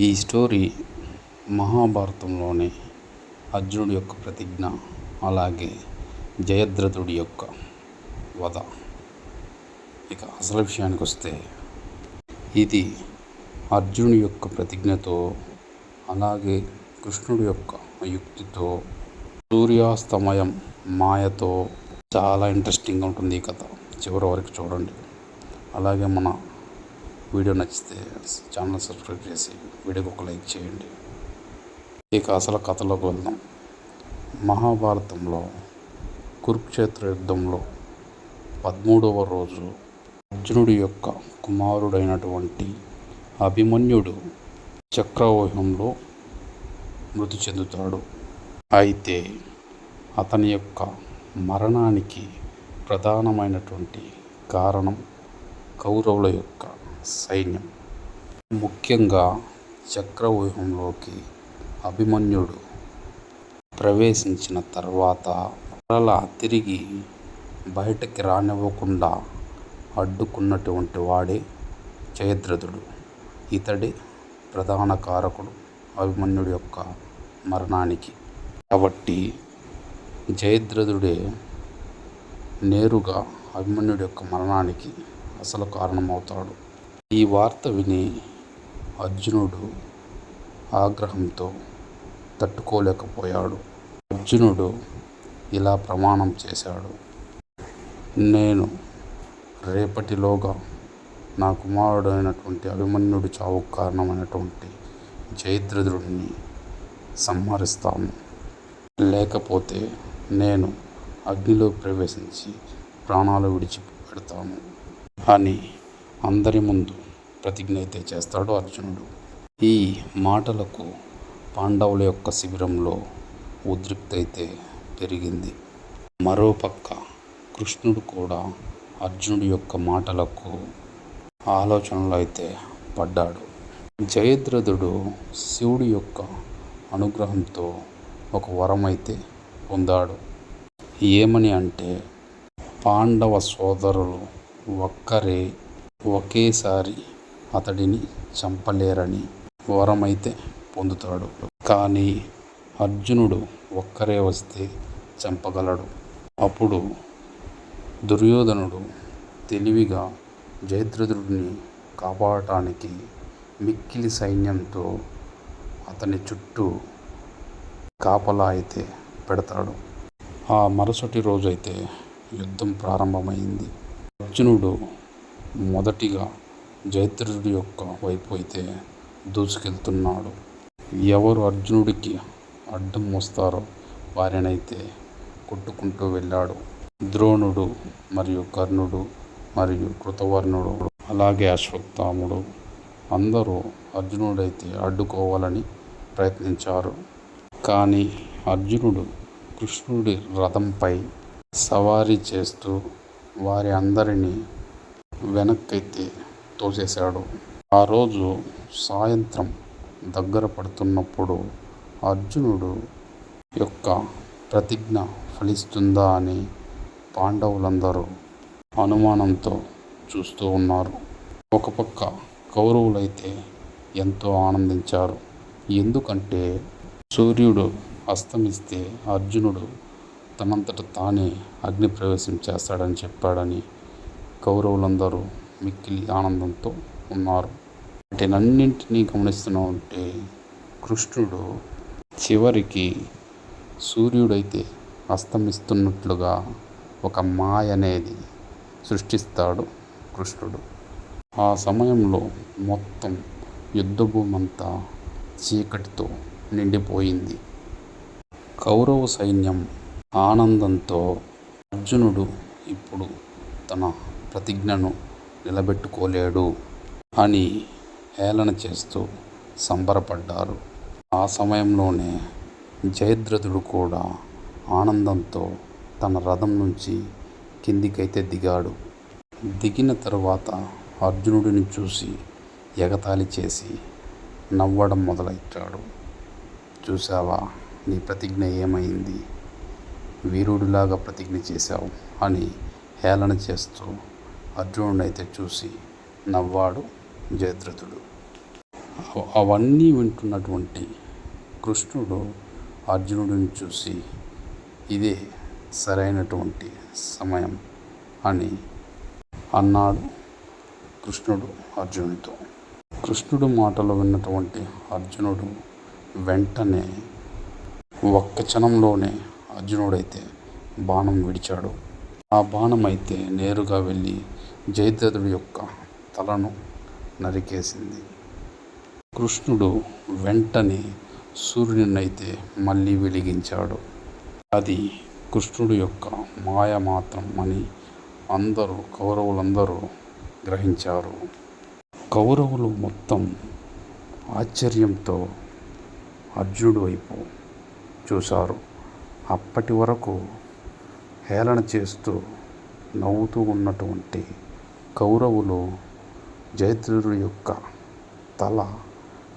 ఈ స్టోరీ మహాభారతంలోని అర్జునుడి యొక్క ప్రతిజ్ఞ అలాగే జయద్రథుడి యొక్క వధ. ఇక అసలు విషయానికి వస్తే ఇది అర్జునుడి యొక్క ప్రతిజ్ఞతో అలాగే కృష్ణుడి యొక్క యుక్తితో సూర్యాస్తమయం మాయతో చాలా ఇంట్రెస్టింగ్గా ఉంటుంది ఈ కథ. చివరి వరకు చూడండి. అలాగే మన వీడియో నచ్చితే ఛానల్ సబ్స్క్రైబ్ చేసి వీడియోకి ఒక లైక్ చేయండి. ఇక అసలు కథలోకి వెళ్దాం. మహాభారతంలో కురుక్షేత్ర యుద్ధంలో పదమూడవ రోజు అర్జునుడి యొక్క కుమారుడైనటువంటి అభిమన్యుడు చక్రవ్యూహంలో మృతి చెందుతాడు. అయితే అతని యొక్క మరణానికి ప్రధానమైనటువంటి కారణం కౌరవుల యొక్క సైన్యం. ముఖ్యంగా చక్రవ్యూహంలోకి అభిమన్యుడు ప్రవేశించిన తర్వాత మరలా తిరిగి బయటకి రానివ్వకుండా అడ్డుకున్నటువంటి వాడే జయద్రథుడు. ఇతడే ప్రధాన కారకుడు అభిమన్యుడి యొక్క మరణానికి. కాబట్టి జయద్రథుడే నేరుగా అభిమన్యుడి యొక్క మరణానికి అసలు కారణమవుతాడు. ఈ వార్త విని అర్జునుడు ఆగ్రహంతో తట్టుకోలేకపోయాడు. అర్జునుడు ఇలా ప్రమాణం చేశాడు. నేను రేపటిలోగా నా కుమారుడు అయినటువంటి అభిమన్యుడి చావుకు కారణమైనటువంటి జయద్రథుడిని సంహరిస్తాను. లేకపోతే నేను అగ్నిలో ప్రవేశించి ప్రాణాలు విడిచిపెడతాను అని అందరి ముందు ప్రతిజ్ఞ అయితే చేస్తాడు అర్జునుడు. ఈ మాటలకు పాండవుల యొక్క శిబిరంలో ఉద్రిక్త అయితే పెరిగింది. మరోపక్క కృష్ణుడు కూడా అర్జునుడి యొక్క మాటలకు ఆలోచనలు అయితే పడ్డాడు. జయద్రథుడు శివుడి యొక్క అనుగ్రహంతో ఒక వరం అయితే పొందాడు. ఏమని అంటే పాండవ సోదరులు ఒక్కరే ఒకేసారి అతడిని చంపలేరని వరమైతే పొందుతాడు. కానీ అర్జునుడు ఒక్కరే వస్తే చంపగలడు. అప్పుడు దుర్యోధనుడు తెలివిగా జయద్రథుడిని కాపాడటానికి మిక్కిలి సైన్యంతో అతని చుట్టూ కాపలా అయితే పెడతాడు. ఆ మరుసటి రోజైతే యుద్ధం ప్రారంభమైంది. అర్జునుడు మొదటిగా జయత్రుడి యొక్క వైపు అయితే దూసుకెళ్తున్నాడు. ఎవరు అర్జునుడికి అడ్డం వస్తారో వారినైతే కొట్టుకుంటూ వెళ్ళాడు. ద్రోణుడు మరియు కర్ణుడు మరియు కృతవర్ణుడు అలాగే అశ్వత్థాముడు అందరూ అర్జునుడైతే అడ్డుకోవాలని ప్రయత్నించారు. కానీ అర్జునుడు కృష్ణుడి రథంపై సవారీ చేస్తూ వారి అందరినీ వెనక్కైతే తోసేశాడు. ఆ రోజు సాయంత్రం దగ్గర పడుతున్నప్పుడు అర్జునుడు యొక్క ప్రతిజ్ఞ ఫలిస్తుందా అని పాండవులందరూ అనుమానంతో చూస్తూ ఉన్నారు. ఒక పక్క కౌరవులైతే ఎంతో ఆనందించారు. ఎందుకంటే సూర్యుడు అస్తమిస్తే అర్జునుడు తనంతట తానే అగ్ని ప్రవేశం చేస్తాడని చెప్పాడని కౌరవులందరూ మిక్కిలి ఆనందంతో ఉన్నారు. వాటినన్నింటినీ గమనిస్తూనే ఉంటే కృష్ణుడు చివరికి సూర్యుడైతే అస్తమిస్తున్నట్లుగా ఒక మాయ అనేది సృష్టిస్తాడు కృష్ణుడు. ఆ సమయంలో మొత్తం యుద్ధభూమంతా చీకటితో నిండిపోయింది. కౌరవ సైన్యం ఆనందంతో అర్జునుడు ఇప్పుడు తన ప్రతిజ్ఞను నిలబెట్టుకోలేడు అని హేళన చేస్తూ సంబరపడ్డారు. ఆ సమయంలోనే జయద్రథుడు కూడా ఆనందంతో తన రథం నుంచి కిందికైతే దిగాడు. దిగిన తరువాత అర్జునుడిని చూసి ఎగతాళి చేసి నవ్వడం మొదలెట్టాడు. చూసావా నీ ప్రతిజ్ఞ ఏమైంది? వీరుడిలాగా ప్రతిజ్ఞ చేశావు అని హేళన చేస్తూ అర్జునుడైతే చూసి నవ్వాడు జయద్రథుడు. అవన్నీ వింటున్నటువంటి కృష్ణుడు అర్జునుడిని చూసి ఇదే సరైనటువంటి సమయం అని అన్నాడు కృష్ణుడు అర్జునుడితో. కృష్ణుడు మాటలు విన్నటువంటి అర్జునుడు వెంటనే ఒక్క క్షణంలోనే అర్జునుడైతే బాణం విడిచాడు. ఆ బాణం అయితే నేరుగా వెళ్ళి జయద్రథుడి యొక్క తలను నరికేసింది. కృష్ణుడు వెంటనే సూర్యుడిని మళ్ళీ వెలిగించాడు. అది కృష్ణుడు యొక్క మాయ మాత్రం అని అందరూ కౌరవులందరూ గ్రహించారు. కౌరవులు మొత్తం ఆశ్చర్యంతో అర్జునుడి వైపు చూశారు. అప్పటి వరకు హేళన చేస్తూ నవ్వుతూ ఉన్నటువంటి కౌరవులు జయద్రథుడి యొక్క తల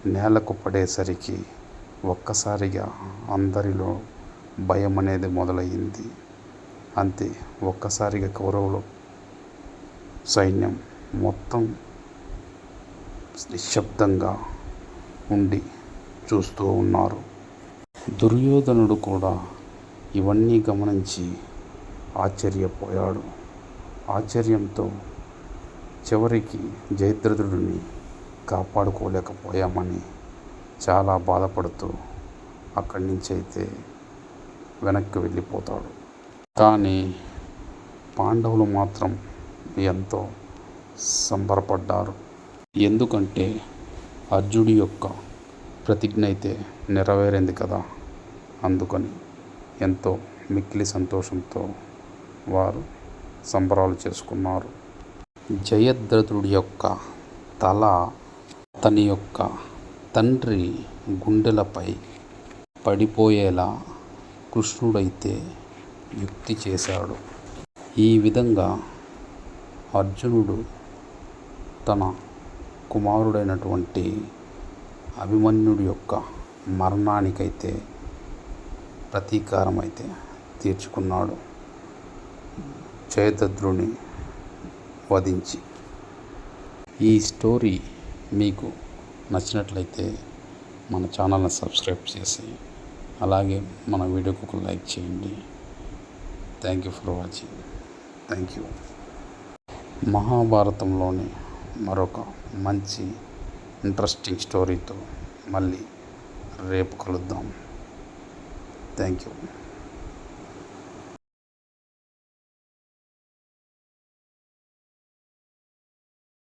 నేలకు పడేసరికి ఒక్కసారిగా అందరిలో భయం అనేది మొదలయ్యింది. అంతే ఒక్కసారిగా కౌరవులు సైన్యం మొత్తం నిశ్శబ్దంగా ఉండి చూస్తూ ఉన్నారు. దుర్యోధనుడు కూడా ఇవన్నీ గమనించి ఆశ్చర్యపోయాడు. ఆశ్చర్యంతో చివరికి జయద్రథుడిని కాపాడుకోలేకపోయామని చాలా బాధపడుతూ అక్కడి నుంచి అయితే వెనక్కి వెళ్ళిపోతాడు. కానీ పాండవులు మాత్రం ఎంతో సంబరపడ్డారు. ఎందుకంటే అర్జుడి యొక్క ప్రతిజ్ఞ అయితే నెరవేరింది కదా. అందుకని ఎంతో మిక్కిలి సంతోషంతో వారు సంబరాలు చేసుకున్నారు. జయద్రథుడి యొక్క తల అతని యొక్క తండ్రి గుండెలపై పడిపోయేలా కృష్ణుడైతే యుక్తి చేశాడు. ఈ విధంగా అర్జునుడు తన కుమారుడైనటువంటి అభిమన్యుడి యొక్క మరణానికైతే ప్రతీకారం అయితే తీర్చుకున్నాడు. జయదద్రుని వధించి. ఈ స్టోరీ మీకు నచ్చినట్లయితే మన ఛానల్ని సబ్స్క్రైబ్ చేసి అలాగే మన వీడియోకి ఒక లైక్ చేయండి. Thank you for watching thank you మహాభారతంలోని మరొక మంచి ఇంట్రెస్టింగ్ స్టోరీతో మళ్ళీ రేపు కలుద్దాం. Thank you